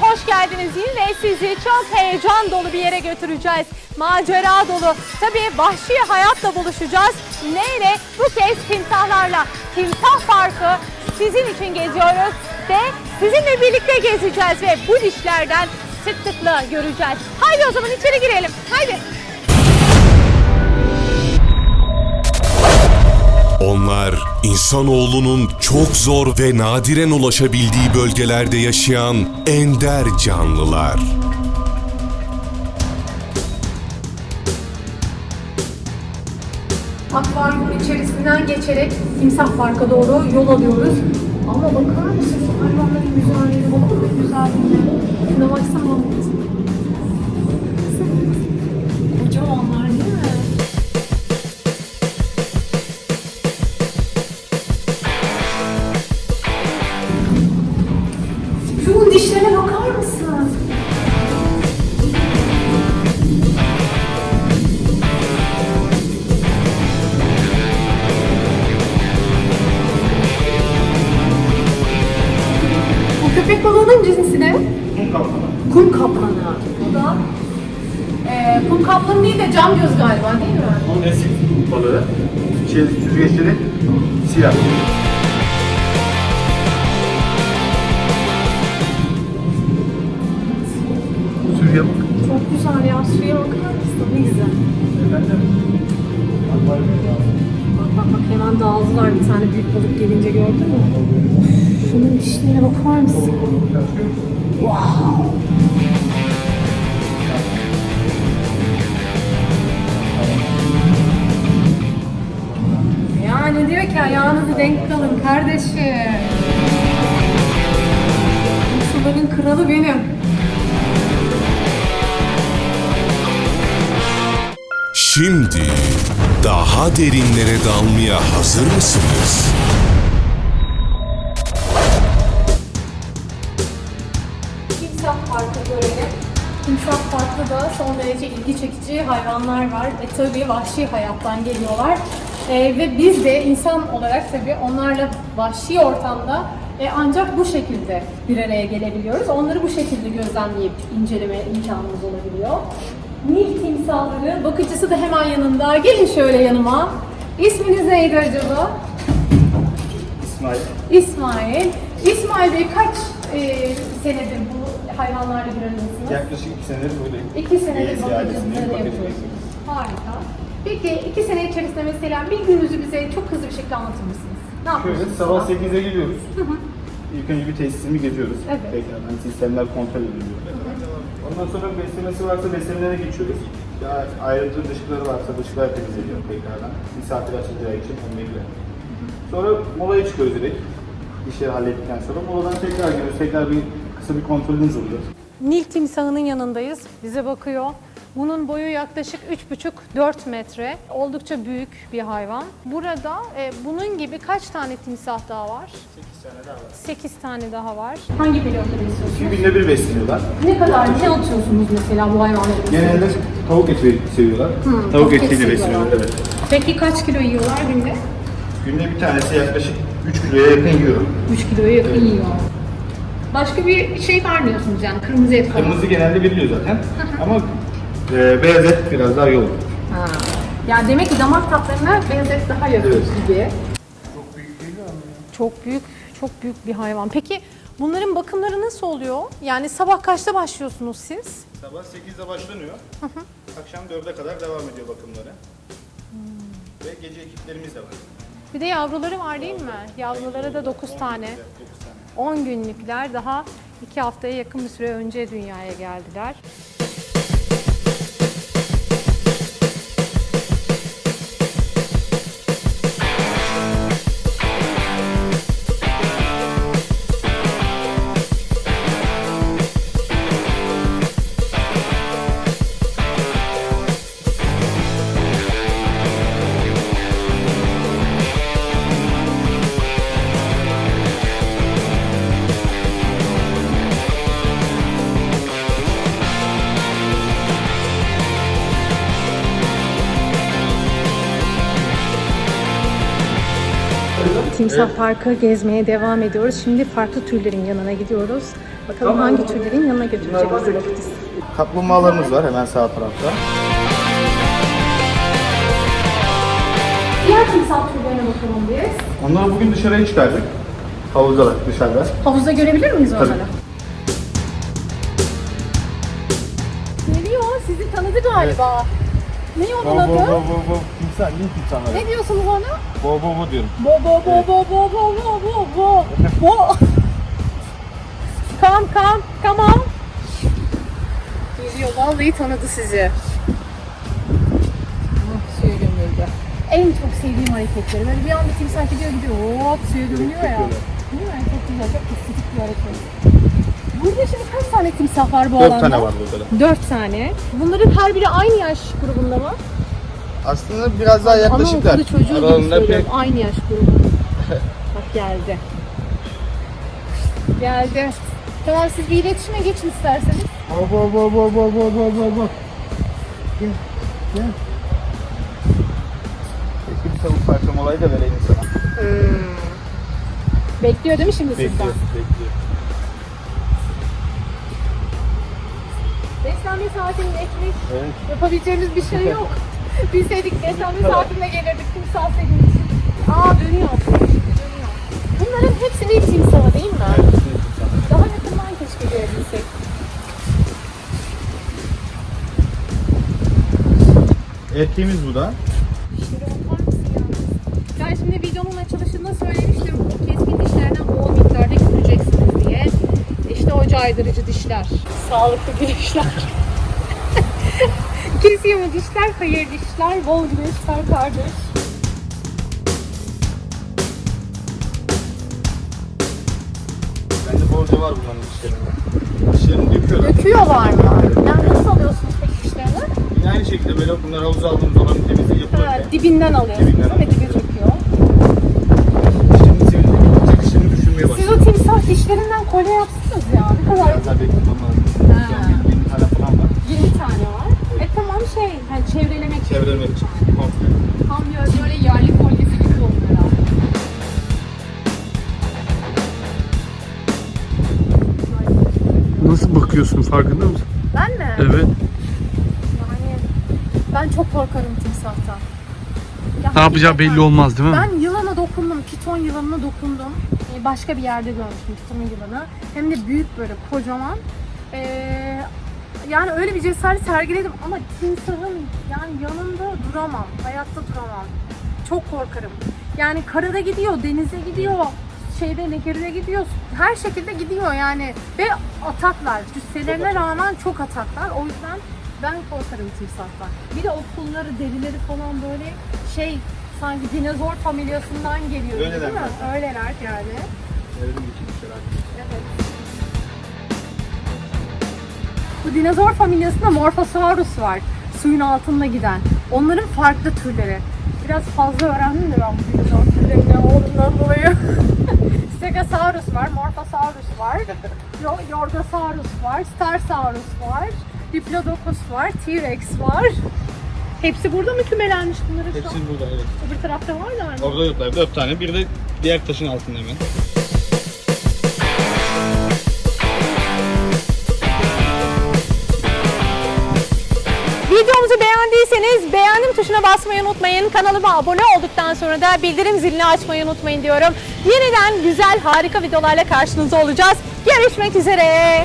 hoş geldiniz. Yine sizi çok heyecan dolu bir yere götüreceğiz. Macera dolu. Tabii vahşi hayatla buluşacağız. Neyle? Bu kez timsahlarla. Timsah Parkı sizin için geziyoruz ve sizinle birlikte gezeceğiz ve bu dişlerden sıklıkla göreceğiz. Haydi o zaman içeri girelim. Haydi. Onlar insanoğlunun çok zor ve nadiren ulaşabildiği bölgelerde yaşayan ender canlılar. Akvaryumun içerisinden geçerek Timsah Park'a doğru yol alıyoruz. Ama bakar mısınız hayvanların güzelliğine, balıkların güzelliğine. Şuna baksana. Cam göz galiba değil mi? Onun eski balığı. Şey, süzgeçleri siyah. Sürüye bak. Çok güzel ya. Suya bakar mısın? Ne güzel. Bak bak bak hemen dağıldılar bir tane büyük balık gelince gördün mü? Şunun dişlerine bakar mısın? Wow. Yani diyor ki ayağınızı denk kalın kardeşim. Bu Suların kralı benim. Şimdi daha derinlere dalmaya hazır mısınız? Timsah Park'a görelim. Timsah Park'ta da son derece ilgi çekici hayvanlar var. E tabii vahşi hayattan geliyorlar. E, ve biz de insan olarak tabii onlarla vahşi ortamda e, ancak bu şekilde bir araya gelebiliyoruz. Onları bu şekilde gözlemleyip inceleme imkanımız olabiliyor. Nil timsahları, bakıcısı da hemen yanında. Gelin şöyle yanıma. İsminiz neydi acaba? İsmail. İsmail. İsmail Bey kaç e, senedir bu hayvanlarla bir aradasınız? Yaklaşık iki senedir buradayım. İki senedir bakıcılığı. yapıyorsunuz. Harika. Peki iki sene içerisinde mesela bir gününüzü bize çok hızlı bir şekilde anlatır mısınız? Ne Şöyle yapıyorsunuz? sabah 8'e geliyoruz. İlk önce bir tesisimi geziyoruz. Evet. Tekrardan sistemler kontrol ediliyor. Ondan sonra beslemesi varsa beslemelere geçiyoruz. Ya ayrıntı dışkıları varsa dışkılar temizleniyor tekrardan. Misafir açılacağı için onları Sonra molaya çıkıyoruz direkt. İşleri hallettikten sonra moladan tekrar geliyoruz. Tekrar bir kısa bir kontrolümüz oluyor. Nil timsahının yanındayız. Bize bakıyor. Bunun boyu yaklaşık 3,5-4 metre. Oldukça büyük bir hayvan. Burada e, bunun gibi kaç tane timsah daha var? 8 tane daha var. 8 tane daha var. Hangi periyotta besliyorsunuz? İki günde bir besleniyorlar. Ne kadar, ne atıyorsunuz mesela bu hayvanlara? Genelde tavuk eti seviyorlar. tavuk tavuk eti etiyle besleniyorlar evet. Peki kaç kilo yiyorlar günde? Günde bir tanesi yaklaşık 3 kiloya yakın yiyor. 3 kiloya yakın yiyor. Başka bir şey vermiyorsunuz yani kırmızı et falan. Kırmızı genelde veriliyor zaten. Ama e, beyaz et biraz daha yoğun. Ha. Yani demek ki damak tatlarına beyaz et daha yakın Evet. gibi. Çok büyük, çok büyük bir hayvan. Peki bunların bakımları nasıl oluyor? Yani sabah kaçta başlıyorsunuz siz? Sabah 8'de başlanıyor. Akşam 4'e kadar devam ediyor bakımları. Ve gece ekiplerimiz de var. Bir de yavruları var değil mi? Yavrulara da 9 tane. 9 tane. 10 günlükler daha 2 haftaya yakın bir süre önce dünyaya geldiler. Timsah Parkı gezmeye devam ediyoruz. Şimdi farklı türlerin yanına gidiyoruz. Bakalım hangi türlerin yanına götürecek bizi Rafetiz. Kaplumbağalarımız var hemen sağ tarafta. Diğer timsah türlerine bakalım biz. Onları bugün dışarıya çıkardık. Havuzda dışarıda. Havuzda görebilir miyiz Tabii. onları? Geliyor, sizi tanıdı galiba. Ne onun adı? bo. Timsah, ne timsahları? Ne diyorsunuz ona? Bo bo bo diyorum. Bo bo bo bo bo bo bo bo bo bo Come come come on. Geliyor vallahi tanıdı sizi. Ah, suya gömüldü. En çok sevdiğim hareketleri. Böyle bir anda timsah gidiyor gidiyor hop suya gömülüyor ya. Değil mi? Çok güzel, çok estetik bir hareket. Burada şimdi kaç tane timsah var bu Dört alanda? tane var burada. da. Dört tane. Bunların her biri aynı yaş grubunda mı? Aslında biraz daha yaklaşıklar. Anaokulu çocuğu gibi Aralarında söylüyorum. Aynı yaş grubu. Bak geldi. Geldi. Tamam siz bir iletişime geçin isterseniz. Bo bo bo bo bo bo bo bo bo. Gel. Gel. Keşke bir tavuk parçam olayı da vereyim sana. Bekliyor değil mi şimdi sizden? Bekliyor, bekliyor. Beslenme saatinin geçmiş. Evet. Yapabileceğimiz bir şey yok. Bilseydik beslenme saatinde gelirdik timsah senin için. Aa dönüyor. Dönüyor. Bunların hepsi bir timsah değil mi? Evet, şimdi. Daha yakından keşke görebilsek. Erkeğimiz bu da. Şuraya bakar mısın ya? Ben şimdi videonun açılışında söylemiştim. Caydırıcı dişler. Sağlıklı dişler. Kesiyor mu dişler? Hayır dişler. Bol güneşler kardeş. Bende borcu var bunların dişlerinde. Dişlerini döküyorlar. Döküyorlar mı? Yani nasıl alıyorsunuz peki dişlerini? Yine aynı şekilde böyle bunları havuza aldığımız zaman temizliği Ha, yapılırken dibinden alıyorsunuz Dibinden. ve dibe çöküyor. dişlerini sivilce çıkışını düşürmeye Siz başlıyor. o timsah dişlerinden kolye yaptınız ya. Kadar Biraz beklemem lazım. Ha. Yani 20 tane falan var. 20 tane var. E tamam şey, hani çevrelemek için. Çevrelemek için. Komple. Tam böyle, böyle yerli kolyesi gibi oldu herhalde. Nasıl bakıyorsun farkında mısın? Ben mi? Evet. Yani ben çok korkarım timsahtan. Ya Ne yapacağı hakikaten belli olmaz değil mi? Ben yılana dokundum, piton yılanına dokundum. Ee, başka bir yerde görmüştüm yılanı. Hem de büyük böyle kocaman. Ee, yani öyle bir cesaret sergiledim ama timsahın yani yanında duramam, hayatta duramam. Çok korkarım. Yani karada gidiyor, denize gidiyor, şeyde nehirde gidiyor, her şekilde gidiyor yani ve ataklar. Cüsselerine rağmen çok ataklar. O yüzden ben korkarım timsahtan. Bir de o pulları, derileri falan böyle şey sanki dinozor familyasından geliyor Öyleler değil mi? zaten. Öyleler yani. Evrim geçirmişler artık. Evet. Bu dinozor familyasında Morphosaurus var. Suyun altında giden. Onların farklı türleri. Biraz fazla öğrendim de ben bu dinozor türlerinin ne olduğundan dolayı. Stegosaurus var, Morphosaurus var, Yo- Yorgosaurus var, Starsaurus var, Diplodocus var, T-Rex var. Hepsi burada mı kümelenmiş bunları şu an? Hepsi burada evet. Öbür tarafta varlar mı? Orada yoklar. Dört tane. Bir de diğer taşın altında hemen. Videomuzu beğendiyseniz beğendim tuşuna basmayı unutmayın. Kanalıma abone olduktan sonra da bildirim zilini açmayı unutmayın diyorum. Yeniden güzel harika videolarla karşınızda olacağız. Görüşmek üzere.